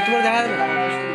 তোমার দেখা যাবে